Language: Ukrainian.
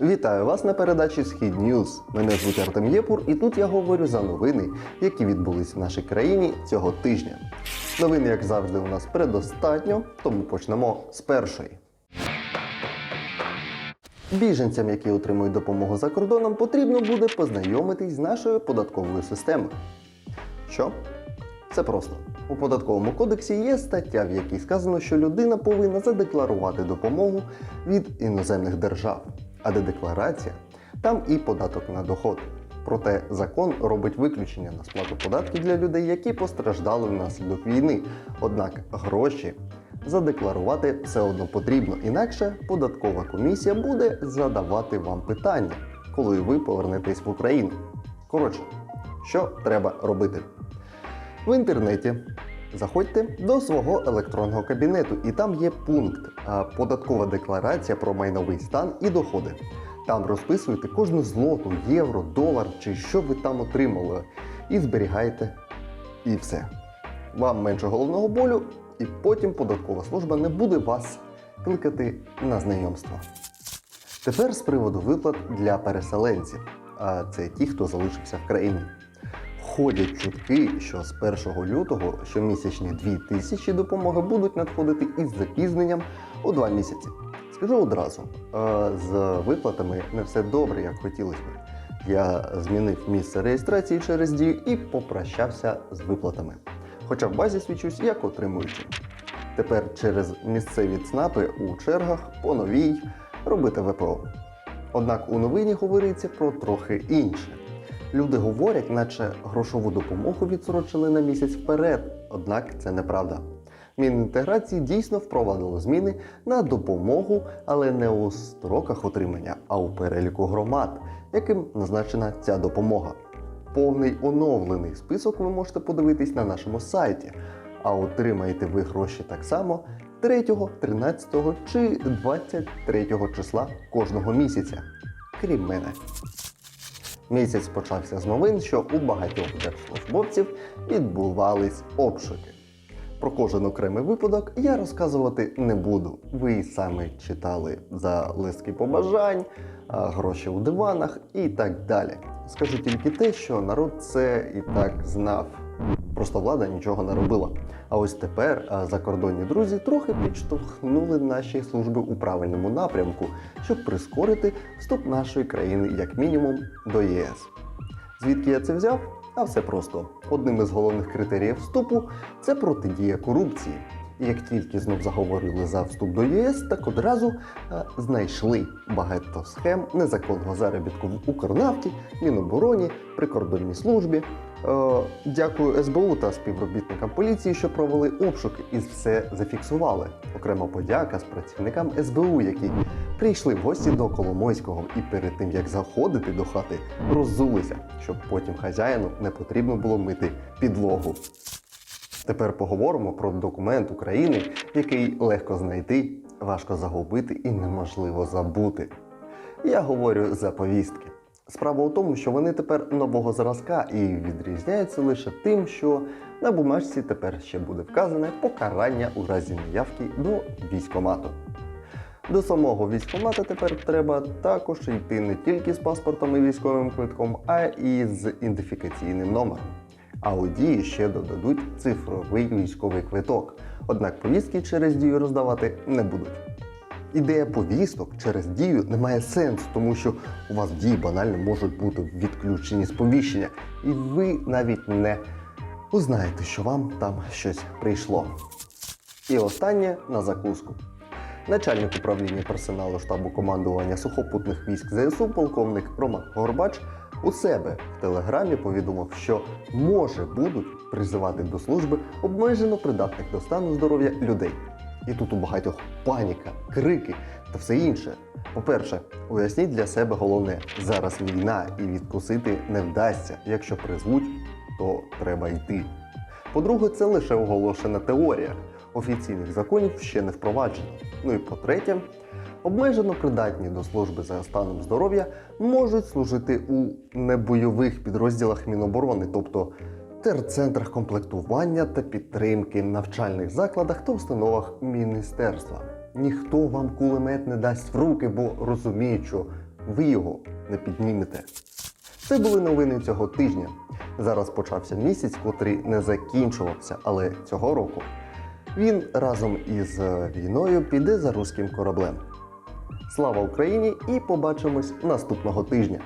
Вітаю вас на передачі Схід Ньюз. Мене звуть Артем Єпур, і тут я говорю за новини, які відбулись в нашій країні цього тижня. Новин, як завжди, у нас предостатньо, тому почнемо з першої. Біженцям, які отримують допомогу за кордоном, потрібно буде познайомитись з нашою податковою системою. Що? Це просто. У податковому кодексі є стаття, в якій сказано, що людина повинна задекларувати допомогу від іноземних держав. А де декларація, там і податок на доход. Проте закон робить виключення на сплату податків для людей, які постраждали внаслідок війни. Однак гроші задекларувати все одно потрібно, інакше податкова комісія буде задавати вам питання, коли ви повернетесь в Україну. Коротше, що треба робити? В інтернеті заходьте до свого електронного кабінету, і там є пункт Податкова декларація про майновий стан і доходи. Там розписуєте кожну злоту, євро, долар чи що ви там отримали, і зберігаєте. І все. Вам менше головного болю, і потім податкова служба не буде вас кликати на знайомство. Тепер з приводу виплат для переселенців, а це ті, хто залишився в країні. Ходять чутки, що з 1 лютого щомісячні 2 тисячі допомоги будуть надходити із запізненням у 2 місяці. Скажу одразу, з виплатами не все добре, як хотілося б. Я змінив місце реєстрації через дію і попрощався з виплатами. Хоча в базі свідчусь як отримуючий. Тепер через місцеві ЦНАПи у чергах по новій робити ВПО. Однак у новині говориться про трохи інше. Люди говорять, наче грошову допомогу відсрочили на місяць вперед, однак це неправда. Мінінтеграції дійсно впровадило зміни на допомогу, але не у строках отримання, а у переліку громад, яким назначена ця допомога. Повний оновлений список ви можете подивитись на нашому сайті, а отримаєте ви гроші так само 3, 13 чи 23 числа кожного місяця, крім мене. Місяць почався з новин, що у багатьох держслужбовців відбувались обшуки. Про кожен окремий випадок я розказувати не буду. Ви саме читали за листки побажань, гроші у диванах і так далі. Скажу тільки те, що народ це і так знав. Просто влада нічого не робила. А ось тепер закордонні друзі трохи підштовхнули наші служби у правильному напрямку, щоб прискорити вступ нашої країни як мінімум до ЄС. Звідки я це взяв? А все просто. Одним із головних критеріїв вступу це протидія корупції. І як тільки знов заговорили за вступ до ЄС, так одразу е, знайшли багато схем незаконного заробітку в Укрнафті, Мінобороні, прикордонній службі. Е, дякую СБУ та співробітникам поліції, що провели обшуки і все зафіксували. Окрема подяка з працівникам СБУ, які прийшли в гості до Коломойського і перед тим як заходити до хати, роззулися, щоб потім хазяїну не потрібно було мити підлогу. Тепер поговоримо про документ України, який легко знайти, важко загубити і неможливо забути. Я говорю за повістки. Справа у тому, що вони тепер нового зразка і відрізняються лише тим, що на бумажці тепер ще буде вказане покарання у разі неявки до військомату. До самого військкомата тепер треба також йти не тільки з паспортом і військовим квитком, а і з ідентифікаційним номером. А у дії ще додадуть цифровий військовий квиток. Однак повістки через дію роздавати не будуть. Ідея повісток через дію не має сенсу, тому що у вас дії банально можуть бути відключені сповіщення, і ви навіть не узнаєте, що вам там щось прийшло. І останнє на закуску. Начальник управління персоналу штабу командування сухопутних військ ЗСУ, полковник Роман Горбач, у себе в телеграмі повідомив, що може будуть призивати до служби обмежено придатних до стану здоров'я людей. І тут у багатьох паніка, крики та все інше. По-перше, уясніть для себе головне: зараз війна і відкусити не вдасться. Якщо призвуть, то треба йти. По-друге, це лише оголошена теорія. Офіційних законів ще не впроваджено. Ну і по-третє, обмежено придатні до служби за станом здоров'я можуть служити у небойових підрозділах Міноборони, тобто терцентрах комплектування та підтримки, навчальних закладах та установах міністерства. Ніхто вам кулемет не дасть в руки, бо розуміє, що ви його не піднімете. Це були новини цього тижня. Зараз почався місяць, котрий не закінчувався, але цього року він разом із е, війною піде за руським кораблем. Слава Україні і побачимось наступного тижня!